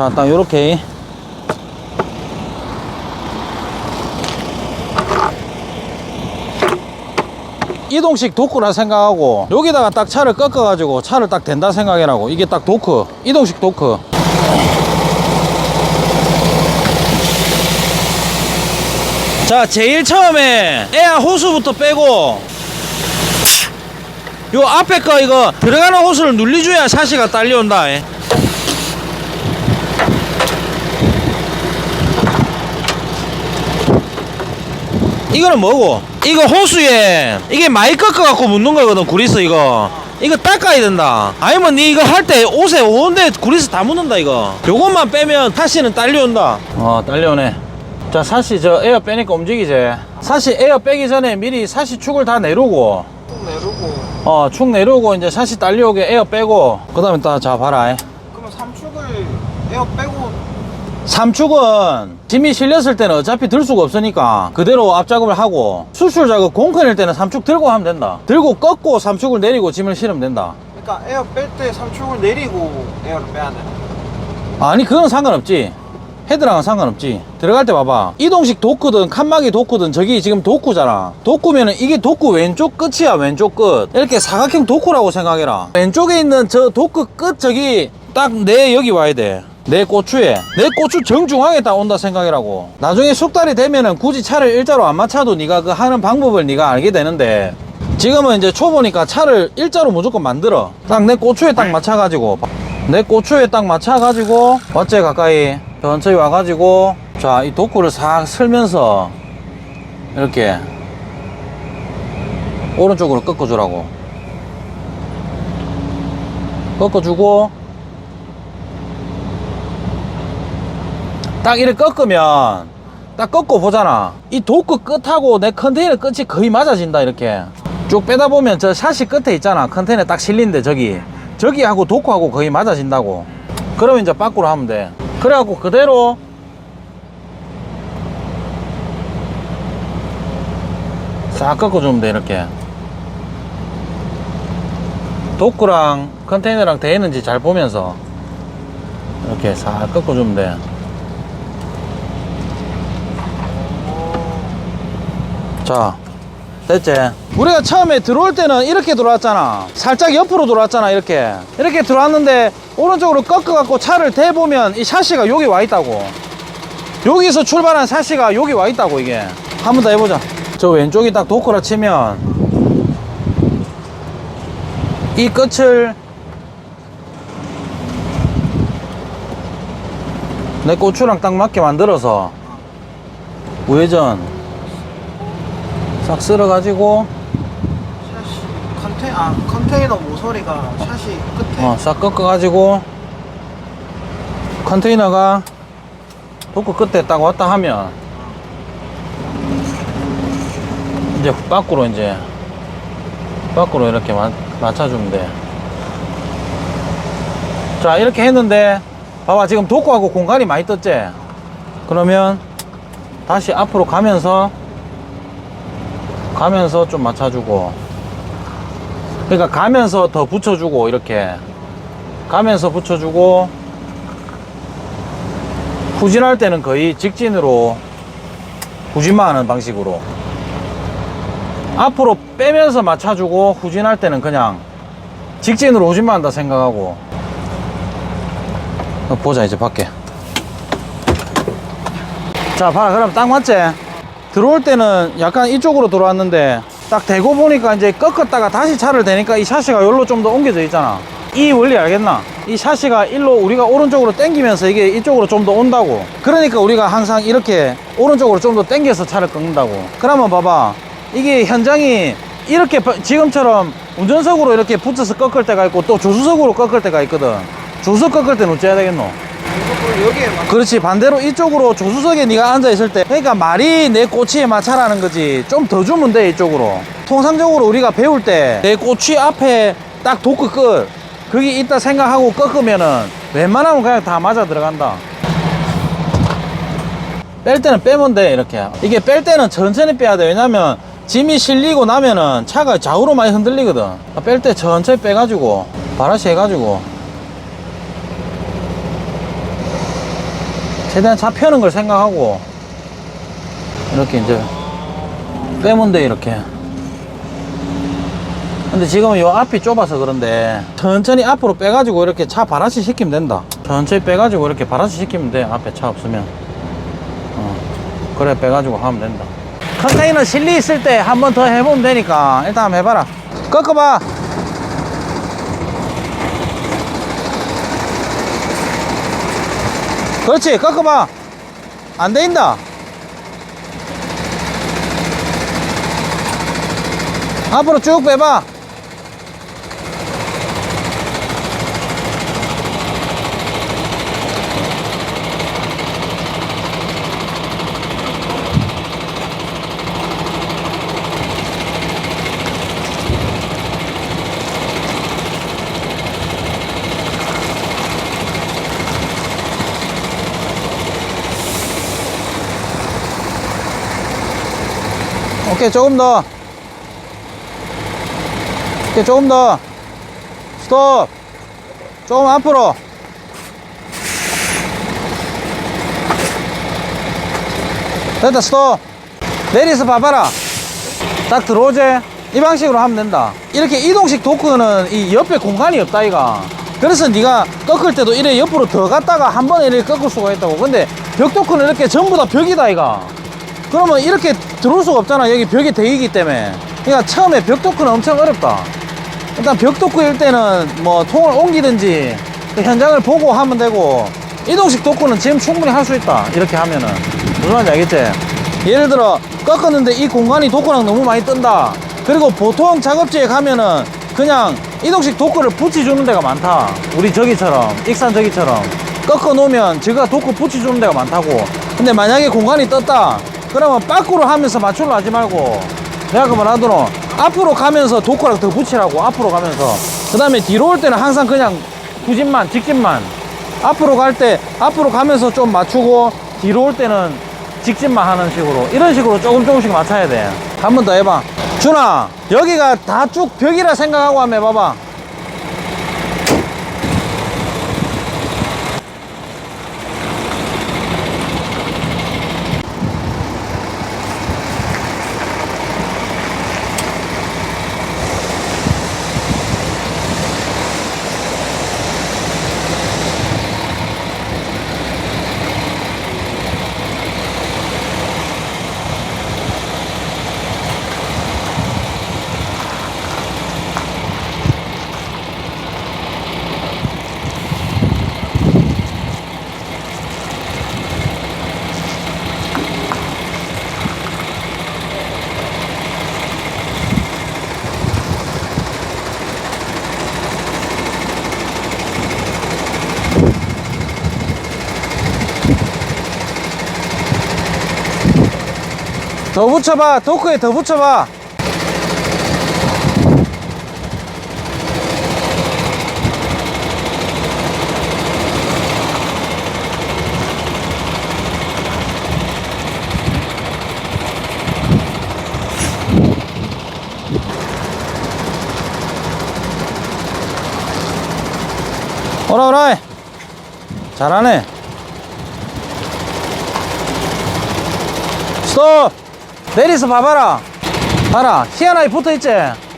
자, 딱 요렇게. 이동식 도크라 생각하고 여기다가 딱 차를 꺾어 가지고 차를 딱 댄다 생각해라고. 이게 딱 도크. 이동식 도크. 자 제일 처음에 에어 호수부터 빼고 요 앞에 거 이거 들어가는 호스를 눌리줘야 샤시가 딸려온다 이거는 뭐고? 이거 호수에 이게 많이 꺾어갖고 묻는 거거든 구리스 이거. 이거 닦아야 된다. 아니면 니 이거 할 때 옷에 온데 구리스 다 묻는다 이거. 요것만 빼면 사시는 딸려온다. 어 딸려오네. 자 사시 저 에어 빼니까 움직이지. 사시 에어 빼기 전에 미리 사시 축을 다 내려고. 쭉 내리고. 어축 내려오고 이제 사시 딸려오게 에어 빼고. 그 다음에 따자 봐라. 그러면 삼축을 에어 빼고 삼축은 짐이 실렸을 때는 어차피 들 수가 없으니까 그대로 앞작업을 하고 수출 작업 공건일 때는 삼축 들고 하면 된다. 들고 꺾고 삼축을 내리고 짐을 실으면 된다. 그러니까 에어 뺄 때 삼축을 내리고 에어를 빼야 돼. 아니 그건 상관없지. 헤드랑은 상관없지. 들어갈 때 봐봐. 이동식 도크든 칸막이 도크든 저기 지금 도크잖아. 도크면은 이게 도크 왼쪽 끝이야 왼쪽 끝. 이렇게 사각형 도크라고 생각해라. 왼쪽에 있는 저 도크 끝 저기 딱 내 여기 와야 돼 내 고추에 내 고추 정중앙에 딱 온다 생각이라고. 나중에 숙달이 되면은 굳이 차를 일자로 안 맞춰도 네가 그 하는 방법을 네가 알게 되는데. 지금은 이제 초보니까 차를 일자로 무조건 만들어. 딱 내 고추에 딱 맞춰가지고. 내 고추에 딱 맞춰가지고 어째 가까이 천천히 와가지고 자 이 도구를 싹 쓸면서 이렇게 오른쪽으로 꺾어주라고. 꺾어주고 딱 이렇게 꺾으면 딱 꺾고 보잖아. 이 도구 끝하고 내 컨테이너 끝이 거의 맞아진다 이렇게. 쭉 빼다 보면 저 샷이 끝에 있잖아. 컨테이너 딱 실린데 저기. 저기하고 도구하고 거의 맞아진다고. 그러면 이제 밖으로 하면 돼. 그래갖고 그대로 싹 꺾어주면 돼 이렇게. 도구랑 컨테이너랑 돼 있는지 잘 보면서 이렇게 싹 꺾어주면 돼 자, 됐지? 우리가 처음에 들어올 때는 이렇게 들어왔잖아. 살짝 옆으로 들어왔잖아, 이렇게. 이렇게 들어왔는데, 오른쪽으로 꺾어갖고 차를 대보면 이 샤시가 여기 와 있다고. 여기서 출발한 샤시가 여기 와 있다고, 이게. 한 번 더 해보자. 저 왼쪽이 딱 도크라 치면, 이 끝을 내 고추랑 딱 맞게 만들어서 우회전 싹 쓸어가지고 샷이 컨테 아 컨테이너 모서리가 샷이 끝에 어, 싹 꺾어가지고 컨테이너가 도크 끝에 딱 왔다 하면 이제 밖으로 이제 밖으로 이렇게 마- 맞춰주면 돼. 자 이렇게 했는데 봐봐 지금 도크하고 공간이 많이 떴지? 그러면 다시 앞으로 가면서 가면서 좀 맞춰주고. 그러니까 가면서 더 붙여주고 이렇게. 가면서 붙여주고. 후진할 때는 거의 직진으로 후진만 하는 방식으로. 앞으로 빼면서 맞춰주고 후진할 때는 그냥 직진으로 후진만 한다 생각하고. 어, 보자 이제 밖에. 자 봐라 그럼 딱 맞지? 들어올 때는 약간 이쪽으로 들어왔는데 딱 대고 보니까 이제 꺾었다가 다시 차를 대니까 이 샤시가 여기로 좀 더 옮겨져 있잖아. 이 원리 알겠나? 이 샤시가 일로 우리가 오른쪽으로 당기면서 이게 이쪽으로 좀 더 온다고. 그러니까 우리가 항상 이렇게 오른쪽으로 좀 더 당겨서 차를 꺾는다고. 그러면 봐봐. 이게 현장이 이렇게 바- 지금처럼 운전석으로 이렇게 붙여서 꺾을 때가 있고 또 조수석으로 꺾을 때가 있거든. 조수석 꺾을 때는 어째야 되겠노? 그렇지 반대로 이쪽으로 조수석에 네가 앉아 있을 때 그러니까 말이 내 꼬치에 맞춰라는 거지. 좀 더 주면 돼 이쪽으로. 통상적으로 우리가 배울 때 내 꼬치 앞에 딱 도크 끝 거기 있다 생각하고 꺾으면은 웬만하면 그냥 다 맞아 들어간다. 뺄 때는 빼면 돼 이렇게. 이게 뺄 때는 천천히 빼야 돼. 왜냐면 짐이 실리고 나면은 차가 좌우로 많이 흔들리거든. 뺄 때 천천히 빼가지고 바라시 해가지고 최대한 차 펴는 걸 생각하고 이렇게 이제 빼면 돼 이렇게. 근데 지금은 요 앞이 좁아서 그런데 천천히 앞으로 빼가지고 이렇게 차 바라시 시키면 된다. 천천히 빼가지고 이렇게 바라시 시키면 돼 앞에 차 없으면. 어, 그래 빼가지고 하면 된다. 컨테이너 실리 있을 때 한 번 더 해보면 되니까. 일단 한번 해봐라. 꺾어봐 그렇지 꺾어봐. 안 돼인다. 앞으로 쭉 빼봐 오케이 조금 더. 오케이 조금 더. 스톱. 조금 앞으로. 됐다 스톱. 내리서 봐봐라. 딱 들어오지? 이 방식으로 하면 된다. 이렇게 이동식 도크는 이 옆에 공간이 없다 이가 그래서 네가 꺾을 때도 이래 옆으로 더 갔다가 한 번에 이렇게 꺾을 수가 있다고. 근데 벽 도크는 이렇게 전부 다 벽이다 이가 그러면 이렇게 들어올 수가 없잖아. 여기 벽이 대이기 때문에. 그러니까 처음에 벽 도크는 엄청 어렵다. 일단 벽 도크일 때는 뭐 통을 옮기든지 그 현장을 보고 하면 되고 이동식 도크는 지금 충분히 할 수 있다. 이렇게 하면은. 무슨 말인지 알겠지? 예를 들어 꺾었는데 이 공간이 도크랑 너무 많이 뜬다. 그리고 보통 작업지에 가면은 그냥 이동식 도크를 붙여주는 데가 많다. 우리 저기처럼 익산 저기처럼. 꺾어 놓으면 저가 도크 붙여주는 데가 많다고. 근데 만약에 공간이 떴다 그러면 밖으로 하면서 맞출로 하지 말고 내가 그 말하도록. 앞으로 가면서 도크랑 더 붙이라고 앞으로 가면서. 그 다음에 뒤로 올 때는 항상 그냥 후진만 직진만. 앞으로 갈 때 앞으로 가면서 좀 맞추고 뒤로 올 때는 직진만 하는 식으로. 이런 식으로 조금 조금씩 맞춰야 돼. 한 번 더 해봐. 준아 여기가 다 쭉 벽이라 생각하고 한번 해봐봐 더 붙여봐. 도크에 더 붙여봐. 오라 오라. 잘하네. 스톱 내리서 봐봐라. 봐라. 희한하게 붙어있지?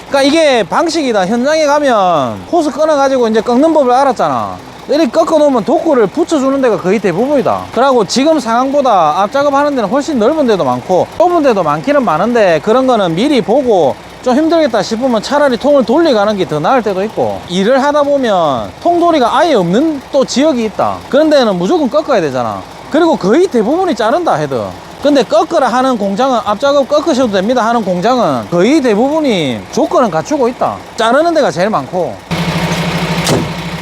그러니까 이게 방식이다. 현장에 가면 호스 끊어가지고 이제 꺾는 법을 알았잖아. 이렇게 꺾어 놓으면 도구를 붙여주는 데가 거의 대부분이다. 그러고 지금 상황보다 앞작업 하는 데는 훨씬 넓은 데도 많고 좁은 데도 많기는 많은데 그런 거는 미리 보고 좀 힘들겠다 싶으면 차라리 통을 돌려가는 게 더 나을 때도 있고 일을 하다 보면 통돌이가 아예 없는 또 지역이 있다. 그런 데는 무조건 꺾어야 되잖아. 그리고 거의 대부분이 자른다 헤드 근데 꺾으라 하는 공장은 앞작업 꺾으셔도 됩니다 하는 공장은 거의 대부분이 조건은 갖추고 있다. 자르는 데가 제일 많고.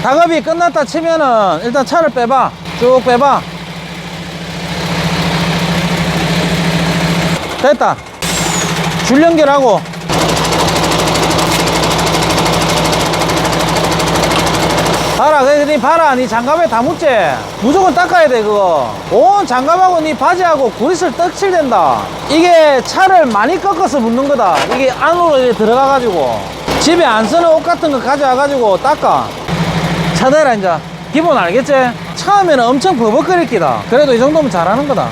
작업이 끝났다 치면은 일단 차를 빼봐. 쭉 빼봐. 됐다. 줄 연결하고 봐라 그래 니 봐라 니 장갑에 다 묻지? 무조건 닦아야 돼 그거. 온 장갑하고 니 바지하고 구릿을 떡칠된다. 이게 차를 많이 꺾어서 묻는 거다. 이게 안으로 들어가 가지고. 집에 안 쓰는 옷 같은 거 가져와 가지고 닦아. 차대라 이제. 기본 알겠지? 처음에는 엄청 버벅거릴 기다. 그래도 이 정도면 잘하는 거다